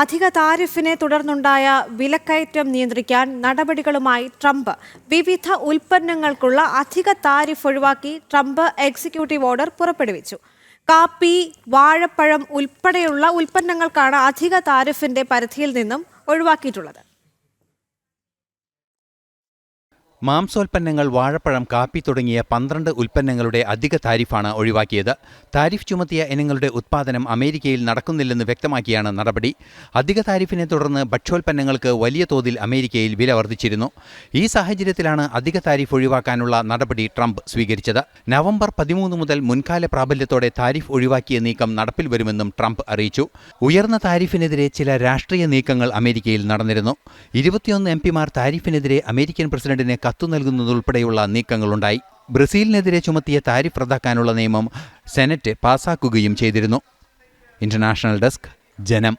അധിക താരിഫിനെ തുടർന്നുണ്ടായ വിലക്കയറ്റം നിയന്ത്രിക്കാൻ നടപടികളുമായി ട്രംപ്. വിവിധ ഉൽപ്പന്നങ്ങൾക്കുള്ള അധിക താരിഫ് ഒഴിവാക്കി ട്രംപ് എക്സിക്യൂട്ടീവ് ഓർഡർ പുറപ്പെടുവിച്ചു. കാപ്പി വാഴപ്പഴം ഉൾപ്പെടെയുള്ള ഉൽപ്പന്നങ്ങൾക്കാണ് അധിക താരിഫിന്റെ പരിധിയിൽ നിന്നും ഒഴിവാക്കിയിട്ടുള്ളത്. മാംസോൽപ്പന്നങ്ങൾ വാഴപ്പഴം കാപ്പി തുടങ്ങിയ പന്ത്രണ്ട് ഉൽപ്പന്നങ്ങളുടെ അധിക താരിഫാണ് ഒഴിവാക്കിയത്. താരിഫ് ചുമത്തിയ ഇനങ്ങളുടെ ഉത്പാദനം അമേരിക്കയിൽ നടക്കുന്നില്ലെന്ന് വ്യക്തമാക്കിയാണ് നടപടി. അധിക താരിഫിനെ തുടർന്ന് ഭക്ഷ്യോൽപ്പന്നങ്ങൾക്ക് വലിയ തോതിൽ അമേരിക്കയിൽ വില വർദ്ധിച്ചിരുന്നു. ഈ സാഹചര്യത്തിലാണ് അധിക താരിഫ് ഒഴിവാക്കാനുള്ള നടപടി ട്രംപ് സ്വീകരിച്ചത്. നവംബർ പതിമൂന്ന് മുതൽ മുൻകാല പ്രാബല്യത്തോടെ താരിഫ് ഒഴിവാക്കിയ നീക്കം നടപ്പിൽ വരുമെന്നും ട്രംപ് അറിയിച്ചു. ഉയർന്ന താരിഫിനെതിരെ ചില രാഷ്ട്രീയ നീക്കങ്ങൾ അമേരിക്കയിൽ നടന്നിരുന്നു. ഇരുപത്തിയൊന്ന് എം പിമാർ താരിഫിനെതിരെ അമേരിക്കൻ പ്രസിഡന്റിന് കത്തു നൽകുന്നതുൾപ്പെടെയുള്ള നീക്കങ്ങളുണ്ടായി. ബ്രസീലിനെതിരെ ചുമത്തിയ താരിഫ് റദ്ദാക്കാനുള്ള നിയമം സെനറ്റ് പാസാക്കുകയും ചെയ്തിരുന്നു. ഇന്റർനാഷണൽ ഡെസ്ക് ജനം.